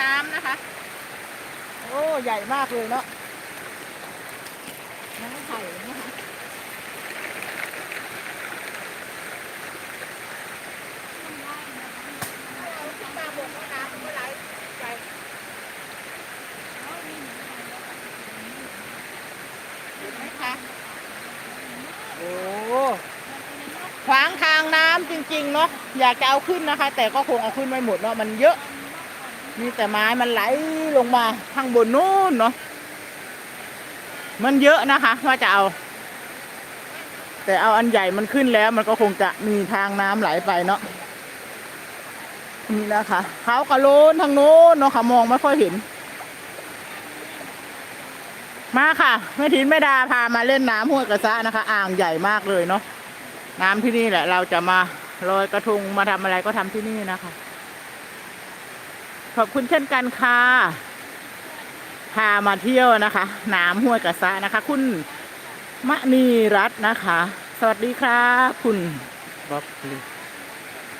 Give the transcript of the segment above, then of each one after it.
น้ำนะคะ โอ้ใหญ่มากเลยเนาะน้ำไผ่นะคะเห็นไหมคะโอ้ขวางทางน้ำจริงๆเนาะอยากจะเอาขึ้นนะคะ แต่ก็คงเอาขึ้นไม่หมดเนาะมันเยอะ มีแต่ไม้มันไหลลงมาข้างบนนู้นเนาะมันเยอะนะคะว่าจะเอา แต่เอาอันใหญ่มันขึ้นแล้ว มันก็คงจะมีทางน้ำไหลไปเนาะนี่นะคะเขากระโลนทางโน้นเนาะค่ะมองไม่ค่อยเห็น มาค่ะแม่ถินแม่ดาพามาเล่นน้ำห้วยกระซะนะคะ อ่างใหญ่มากเลยเนาะน้ำที่นี่แหละ เราจะมาลอยกระทงมาทำอะไรก็ทำที่นี่นะคะ ขอบคุณเช่นกันค่ะ พามาเที่ยวนะคะ น้ำห้วยกระซะนะคะ คุณมณีรัตน์นะคะ สวัสดีครับคุณบ๊อบลี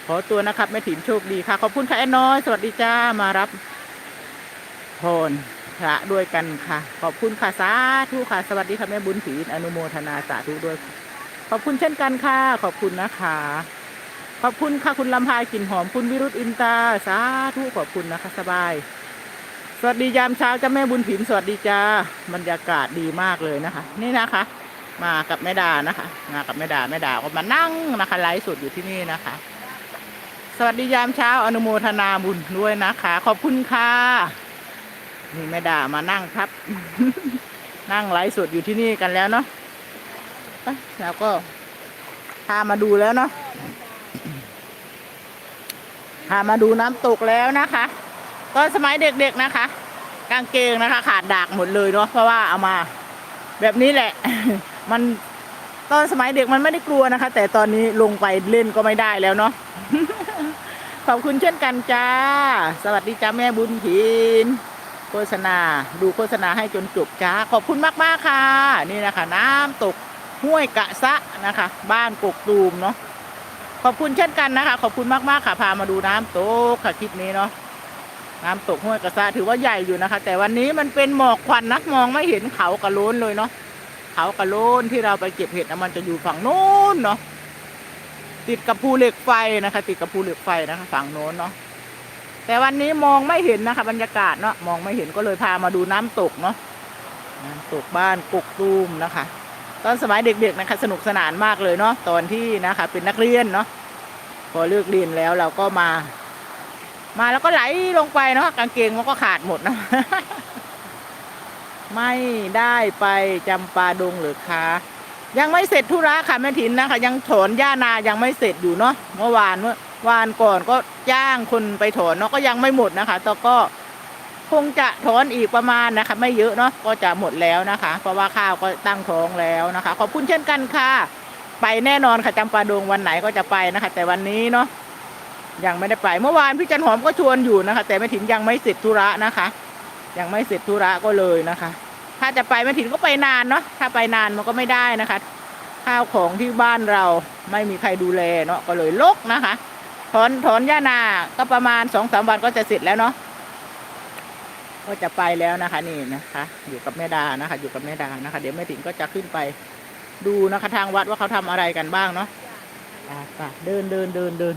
ขอตัวนะครับแม่ถิ่นโชคดีค่ะ ขอบคุณค่ะแอนน้อย สวัสดีจ้ามารับพรพระด้วยกันค่ะ ขอบคุณค่ะสาธุค่ะ สวัสดีค่ะแม่บุญศรีอนุโมทนาสาธุด้วย ขอบคุณเช่นกันค่ะ ขอบคุณนะคะ ขอบคุณค่ะคุณลำพายกลิ่นหอมคุณวิรุธอินตาสาธุขอบคุณนะคะสบาย สวัสดียามเช้าจ้าแม่บุญผินสวัสดีจ้าบรรยากาศดีมากเลยนะคะ นี่นะคะ มากับแม่ดานะคะ มากับแม่ดาแม่ดาก็มานั่งนะคะไลฟ์สดอยู่ที่นี่นะคะ สวัสดียามเช้าอนุโมทนาบุญด้วยนะคะ ขอบคุณค่ะนี่แม่ดามานั่งครับ นั่งไลฟ์สดอยู่ที่นี่กันแล้วเนาะแล้วก็พามาดูแล้วเนาะ พามาดูน้ำตกแล้วนะคะ ตอนสมัยเด็กๆนะคะ กางเกงนะคะ ขาดดากหมดเลยเนาะเพราะว่าเอามา แบบนี้แหละ มันตอนสมัยเด็กมันไม่ได้กลัวนะคะ แต่ตอนนี้ลงไปเล่นก็ไม่ได้แล้วเนาะขอบคุณเช่นกันจ้า สวัสดีจ้าแม่บุญถินโฆษณา ดูโฆษณาให้จนจบจ้า ขอบคุณมาก ๆ ค่ะ นี่นะคะ น้ำตกห้วยกะซะนะคะ บ้านกกตูมเนาะ ขอบคุณเช่นกันนะคะ ขอบคุณมากๆค่ะพามาดูน้ำตกค่ะคลิปนี้เนาะน้ำตกห้วยกระซาถือว่าใหญ่อยู่นะคะ แต่วันนี้มันเป็นหมอกควันนะมองไม่เห็นเขากระโลนเลยเนาะเขากระโลนที่เราไปเก็บเห็ดนะมันจะอยู่ฝั่งโน้นเนาะติดกับภูเหล็กไฟนะคะ ติดกับภูเหล็กไฟนะคะ ฝั่งโน้นเนาะแต่วันนี้มองไม่เห็นนะคะ บรรยากาศเนาะมองไม่เห็นก็เลยพามาดูน้ำตกเนาะน้ำตกบ้านกกตูมนะคะ ตอนสมัยเด็กๆนะคะสนุกสนานมากเลยเนาะตอนที่นะคะ เป็นนักเรียนเนาะพอเลิกเรียนแล้วเราก็มา มาแล้วก็ไหลลงไปเนาะกางเกงมันก็ขาดหมดนะไม่ได้ไปจำปาดงหรือคะยังไม่เสร็จธุระค่ะแม่ถินนะคะ ยังถอนหญ้านายังไม่เสร็จอยู่เนาะเมื่อวานเมื่อวานก่อนก็จ้างคนไปถอนเนาะก็ยังไม่หมดนะคะแต่ก็ คงจะถอนอีกประมาณนะคะ ไม่เยอะเนาะก็จะหมดแล้วนะคะ เพราะว่าข้าวก็ตั้งท้องแล้วนะคะ ขอบคุณเช่นกันค่ะ ไปแน่นอนค่ะจำปาดงวันไหนก็จะไปนะคะ แต่วันนี้เนาะยังไม่ได้ไปเมื่อวานพี่จันหอมก็ชวนอยู่นะคะ แต่แม่ถิ่นยังไม่เสร็จธุระนะคะ ยังไม่เสร็จธุระก็เลยนะคะ ถ้าจะไปแม่ถิ่นก็ไปนานเนาะถ้าไปนานมันก็ไม่ได้นะคะ ข้าวของที่บ้านเราไม่มีใครดูแลเนาะก็เลยลกนะคะถอนถอนหญ้านาก็ประมาณสองสามวันก็จะเสร็จแล้วเนาะ ก็จะไปแล้วนะคะ นี่นะคะ อยู่กับแม่ดานะคะ อยู่กับแม่ดานะคะ เดี๋ยวแม่ถิ่นก็จะขึ้นไป ดูนะคะทางวัดว่าเขาทำอะไรกันบ้างเนาะอะไปเดินเดินเดินเดิน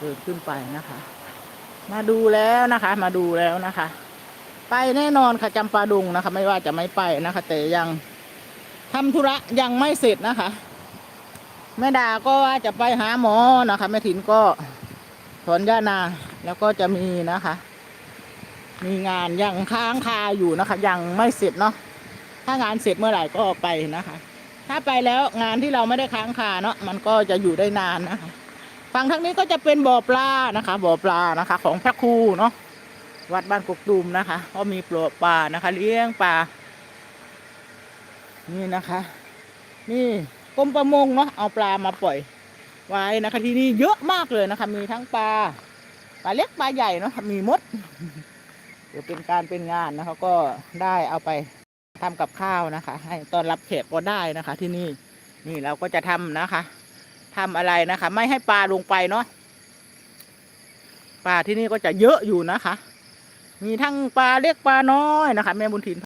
เดินขึ้นไปนะคะ มาดูแล้วนะคะ มาดูแล้วนะคะ ไปแน่นอนค่ะจำปาดุงนะคะ ไม่ว่าจะไม่ไปนะคะ แต่ยังทำธุระยังไม่เสร็จนะคะแม่ดาก็ว่าจะไปหาหมอนะคะแม่ถิ่นก็ถอนหญ้านาแล้วก็จะมีนะคะ มีงานยังค้างคาอยู่นะคะ ยังไม่เสร็จเนาะถ้างานเสร็จเมื่อไหร่ก็ไปนะคะ ถ้าไปแล้วงานที่เราไม่ได้ค้างคาเนาะมันก็จะอยู่ได้นานนะคะฝั่งทางนี้ก็จะเป็นบ่อปลานะคะบ่อปลานะคะ ของพระครูเนาะวัดบ้านกกตูมนะคะก็มีปลาปลานะคะ เลี้ยงปลานี่นะคะ นี่กรมประมงเนาะเอาปลามาปล่อย ไว้นะคะ ที่นี่เยอะมากเลยนะคะ มีทั้งปลาปลาเล็กปลาใหญ่เนาะมีมด เดี๋ยวเป็นการเป็นงานนะคะก็ได้เอาไปทำกับข้าวนะคะ ให้ตอนรับแขกก็ได้นะคะ ที่นี่นี่เราก็จะทำนะคะทำอะไรนะคะ ไม่ให้ปลาลงไปเนาะปลาที่นี่ก็จะเยอะอยู่นะคะ มีทั้งปลาเล็กปลาน้อยนะคะ แม่บุญถิน